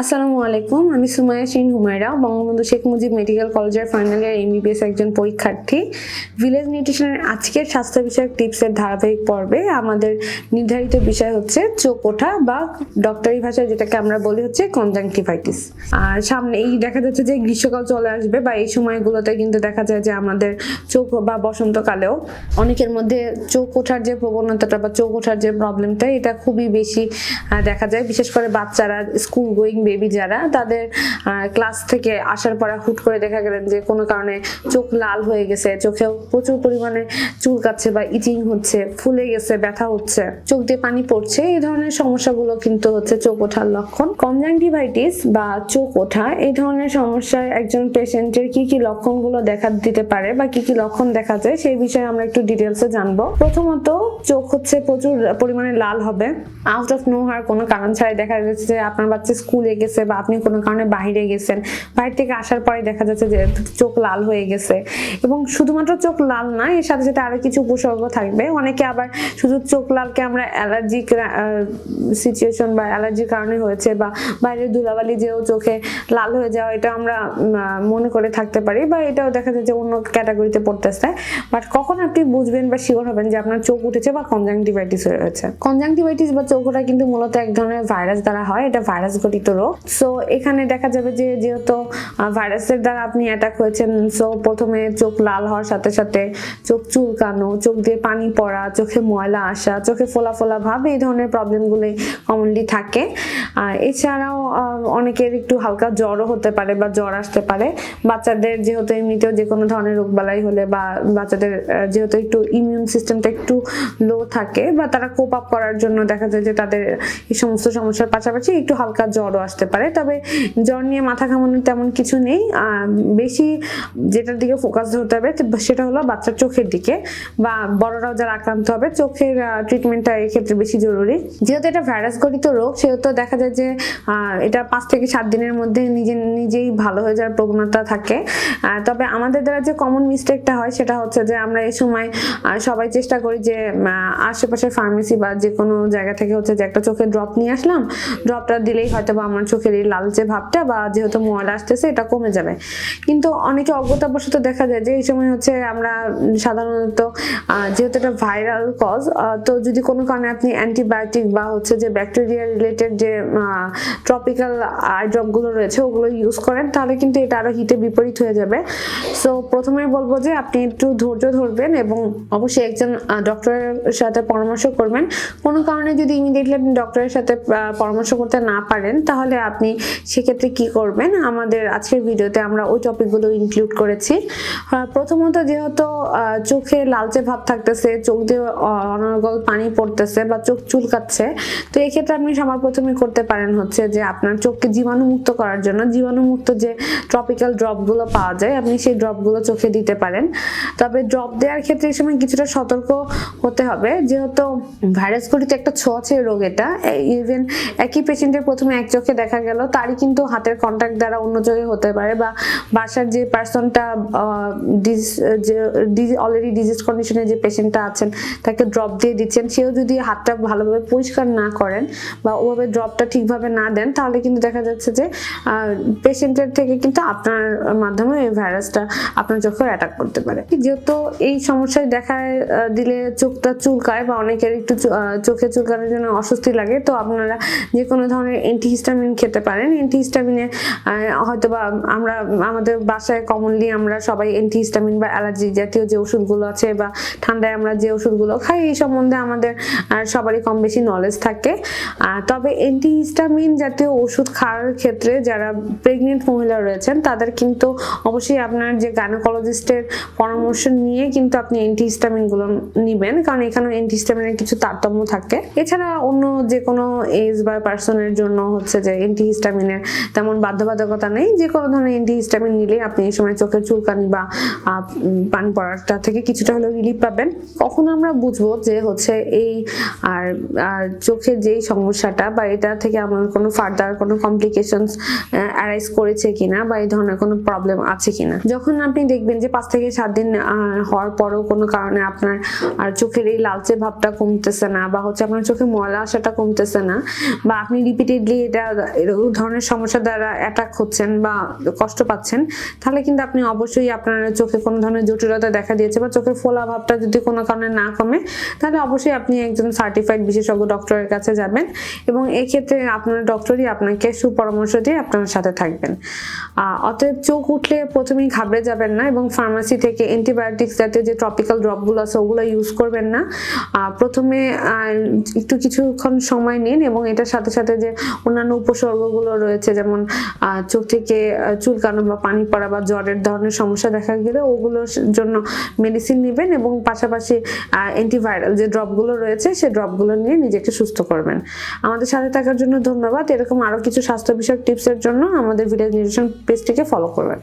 আসসালামু আলাইকুম, আমি সুমাইয়া শিন হুমায়রা, বঙ্গবন্ধু শেখ মুজিব মেডিকেল কলেজের ফাইনাল ইয়ার এমবিবিএস একজন পরীক্ষার্থী। ভিলেজ নিউট্রিশনের আজকের স্বাস্থ্য বিষয়ক টিপসের ধারাবাহিক পর্বে আমাদের নির্ধারিত বিষয় হচ্ছে চোখ ওঠা বা ডক্টরি ভাষায় যেটাকে আমরা বলি হচ্ছে কনজাংটিভাইটিস। আর সামনে এই দেখা যাচ্ছে যে গ্রীষ্মকাল চলে আসবে বা এই সময়গুলোতে কিন্তু দেখা যায় যে আমাদের চোখ বা বসন্তকালেও অনেকের মধ্যে চোখ ওঠার যে প্রবণতাটা বা চোখ ওঠার যে প্রবলেমটা এটা খুবই বেশি দেখা যায়। বিশেষ করে বাচ্চারা স্কুল গোয়িং বেবি যারা, তাদের ক্লাস থেকে আসার পরে হুট করে দেখা গেলেন যে কোনো কারণে চোখ লাল হয়ে গেছে, চোখেও প্রচুর পরিমাণে চুলকাচ্ছে বা ইচিং হচ্ছে, ফুলে গেছে, ব্যথা হচ্ছে, চোখ দিয়ে পানি পড়ছে, এই ধরনের সমস্যাগুলো কিন্তু হচ্ছে চোখ ওঠার লক্ষণ। কনজাংটিভাইটিস বা চোখ ওঠা, এই ধরনের সমস্যায় একজন পেশেন্টের কি কি লক্ষণগুলো দেখা দিতে পারে বা কি কি লক্ষণ দেখা যায়, সেই বিষয়ে আমরা একটু ডিটেলসে জানব। প্রথমত, চোখ হচ্ছে প্রচুর পরিমাণে লাল হবে আউট অফ নো হওয়ার কোনো কারণ ছাড়াই দেখা যাচ্ছে যে আপনার বাচ্চা স্কুলে গেছে বা আপনি কোনো কারণে বাইরে গেছেন বাইরে থেকে আসার পরে দেখা যাচ্ছে যে চোখ লাল হয়ে গেছে এবং শুধুমাত্র চোখ লাল না, এর সাথে সাথে আরও কিছু উপসর্গ থাকবে। অনেকে আবার শুধু চোখ লালকে আমরা অ্যালার্জিক সিচুয়েশন বা অ্যালার্জির কারণে হয়েছে বা বাইরের ধুলাবালি যেও চোখে লাল হয়ে যাওয়া, এটা আমরা মনে করে থাকতে পারি বা এটাও দেখা যায় যে অন্য ক্যাটাগরিতে পড়তেছে। বাট কখন আপনি বুঝবেন বা শিওর হবেন যে আপনার চোখ উঠেছে বা কনজাংটিভাইটিস হয়েছে? কনজাংটিভাইটিস বা চোখ ওঠা কিন্তু মূলত এক ধরনের ভাইরাস দ্বারা হয়। এটা ভাইরাস ঘটিত রোগ। সো এখানে দেখা যাবে যে যেহেতু ভাইরাসের দ্বারা আপনি অ্যাটাক হয়েছেন সো প্রথমে চোখ লাল হওয়ার সাথে সাথে চোখ চুলকানো, চোখ দিয়ে পানি পড়া, চোখে ময়লা আসা, চোখে ফোলা ফোলা ভাব, এই ধরনের প্রবলেমগুলি কমনলি থাকে। এছাড়াও অনেকের একটু হালকা জ্বরও হতে পারে বা জ্বর আসতে পারে। বাচ্চাদের যেহেতু এমনিতেও যে কোনো ধরনের রোগবালাই হলে বা বাচ্চাদের যেহেতু একটু ইমিউন সিস্টেমটা একটু লো থাকে, বা তারা কোপ আপ করার জন্য দেখা যায় যে তাদের এই সমস্ত সমস্যার পাশাপাশি একটু হালকা জ্বরও আসতে পারে। তবে জ্বর নিয়ে মাথা ঘামানোর তেমন কিছু নেই। বেশি যেটার দিকে ফোকাস হতে হবে সেটা হলো বাচ্চার চোখের দিকে বা বড়রাও যারা আক্রান্ত হবে চোখের ট্রিটমেন্টটা এক্ষেত্রে বেশি জরুরি। যেহেতু এটা ভাইরাস ঘটিত রোগ, সেহেতু দেখা যায় যে এটা পাঁচ থেকে সাত দিনের মধ্যে নিজে নিজেই ভালো হয়ে যাওয়ার প্রবণতা থাকে। তবে আমাদের দ্বারা যে কমন মিস্টেকটা হয় সেটা হচ্ছে যে আমরা এই সময় সবাই চেষ্টা করি যে আশেপাশের ফার্মেসি বা যে কোনো জায়গা থেকে হচ্ছে যে একটা চোখের ড্রপ নিয়ে আসলাম। ড্রপটা দিলেই হয়তো বা আমার চোখের এই লালচে ভাবটা বা যেহেতু ময়লা আসতেছে, এটা কমে যাবে। কিন্তু অনেকে অজ্ঞতাবশত দেখা যায় যে এই সময় হচ্ছে আমরা সাধারণত যেহেতু এটা ভাইরাল কজ তো যদি কোনো কারণে আপনি অ্যান্টিবায়োটিক বা হচ্ছে যে ব্যাকটেরিয়া রিলেটেড যে ট্রপিক্যাল আই ড্রপগুলো রয়েছে, ওগুলো ইউজ করেন, তাহলে কিন্তু এটা আরও হিতে বিপরীত হয়ে যাবে। সো প্রথমে বলব যে আপনি একটু ধৈর্য ধরবেন এবং অবশ্যই একজন ডক্টরের সাথে পরামর্শ করবেন। কোনো কারণে যদি ইমিডিয়েটলি আপনি ডক্টরের সাথে পরামর্শ করতে না পারেন, তাহলে আপনি সেক্ষেত্রে কি করবেন? আমাদের আজকের ভিডিওতে আমরা ওই টপিকগুলো ইনক্লুড করেছি। প্রথমত যেহেতু চোখে লালচে ভাব থাকতেছে, চোখ দিয়ে অনর্গল পানি পড়তেছে বা চোখ চুলকাচ্ছে, তো এক্ষেত্রে আপনি সবার প্রথমে করতে পারেন হচ্ছে যে আপনার চোখকে জীবাণুমুক্ত করার জন্য, জীবাণুমুক্ত যে ট্রপিক্যাল ড্রপগুলো পাওয়া যায়, আপনি সেই ড্রপগুলো চোখে দিতে পারেন। তবে ড্রপ দেওয়ার ক্ষেত্রে এই সময় কিছুটা সতর্ক হতে হবে। যেহেতু ভাইরাস ঘটিত একটা ছোঁয়াচে রোগ এটা ইভেন একই পেশেন্টের প্রথমে এক চোখে দেখা গেল, তারই কিন্তু হাতের কন্ট্যাক্ট দ্বারা অন্য চোখে হতে পারে বা বাসার যে পার্সনটা অলরেডি ডিজিজ কন্ডিশনে যে পেশেন্টটা আছেন, তাকে ড্রপ দিয়ে দিচ্ছেন। সেও যদি হাতটা ভালোভাবে পরিষ্কার না করেন বা ওভাবে ড্রপটা ঠিকভাবে না দেন, তাহলে কিন্তু দেখা যাচ্ছে যে পেশেন্টের থেকে কিন্তু আপনার মাধ্যমে এই ভাইরাসটা আপনার চোখে অ্যাটাক করতে পারে। যেহেতু এই সমস্যায় দেখা দিলে চোখটা চুলকায় বা অনেকের একটু চোখে চুলকানোর জন্য অস্বস্তি লাগে, তো আপনারা যে কোনো ধরনের অ্যান্টিহিস্টামিন খেতে পারেন অ্যান্টিহিস্টামিনে হয়তো বা আমরা, আমাদের বাসায় কমনলি আমরা সবাই অ্যান্টিহিস্টামিন বা অ্যালার্জি জাতীয় যে ওষুধগুলো আছে বা ঠান্ডায় আমরা যে ওষুধগুলো খাই, এই সম্বন্ধে আমাদের সবারই কম বেশি নলেজ থাকে। তবে অ্যান্টিহিস্টামিন জাতীয় ওষুধ খাওয়ার ক্ষেত্রে যারা প্রেগনেন্ট মহিলা রয়েছেন, তাদের কিন্তু অবশ্যই আপনার যে গাইনোকোলজিস্টের পরামর্শ নিয়ে কিন্তু আপনি অ্যান্টিহিস্টামিনগুলো নিবেন, কারণ এখানে অ্যান্টিহিস্টামিনের কিছু তারতম্য থাকে। এছাড়া অন্য যে কোনো এজ বা পার্সনের জন্য হচ্ছে যে অ্যান্টিহিস্টামিনের তেমন বাধ্যবাধকতা নেই, যে কোনো ধরনের অ্যান্টিহিস্টামিন নিলে আপনি এই সময় চোখের চুলকানি বা পানি পড়াটা থেকে কিছুটা হলেও রিলিফ পাবেন। কখন আমরা বুঝব যে হচ্ছে এই আর আর চোখের যেই সমস্যাটা বা এটা থেকে আমার কোনো ফার্দার কোনো কমপ্লিকেশনস অ্যারাইজ করেছে কিনা বা এই ধরনের কোনো প্রবলেম আছে কিনা। যখন আপনি দেখবেন যে পাঁচ থেকে সাত দিন হওয়ার পরেও কোনো কারণে আপনার আর চোখের এই লালচে ভাবটা কমতেছে না বা হচ্ছে আপনার চোখে ময়লা আসাটা কমতেছে না বা আপনি রিপিটেডলি এটা এরকম ধরনের সমস্যা দ্বারা অ্যাটাক হচ্ছেন বা কষ্ট পাচ্ছেন, তাহলে কিন্তু আপনি অবশ্যই আপনার চোখে কোনো ধরনের জটিলতা দেখা দিয়েছে বা চোখের ফোলা ভাবটা যদি কোনো কারণে না কমে, তাহলে অবশ্যই আপনি একজন সার্টিফাইড বিশেষজ্ঞ ডক্টরের কাছে যাবেন এবং এই ক্ষেত্রে আপনার ডক্টরই আপনাকে সুপরামর্শ দিয়ে আপনার সাথে থাকবেন। অতএব চোখ উঠলে প্রথমেই ঘাবড়ে যাবেন না এবং ফার্মাসি থেকে অ্যান্টিবায়োটিক্স জাতীয় যে টপিক্যাল ড্রপগুলো আছে, ওগুলো ইউজ করবেন না। প্রথমে একটু কিছুক্ষণ সময় নিন এবং এটার সাথে সাথে যে অন্যান্য উপসর্গগুলো রয়েছে, যেমন চোখ থেকে চুলকানো বা পানি পড়া বা জ্বরের ধরনের সমস্যা দেখা গেলে ওগুলোর জন্য মেডিসিন নেবেন এবং পাশাপাশি অ্যান্টিভাইরাল যে ড্রপগুলো রয়েছে সেই ড্রপগুলো নিয়ে নিজেকে সুস্থ করবেন। আমাদের সাথে থাকার জন্য ধন্যবাদ। এরকম আরও কিছু স্বাস্থ্য বিষয়ক টিপসের জন্য আমাদের ভিডিও নিউট্রিশন পেজটিকে ফলো করবেন।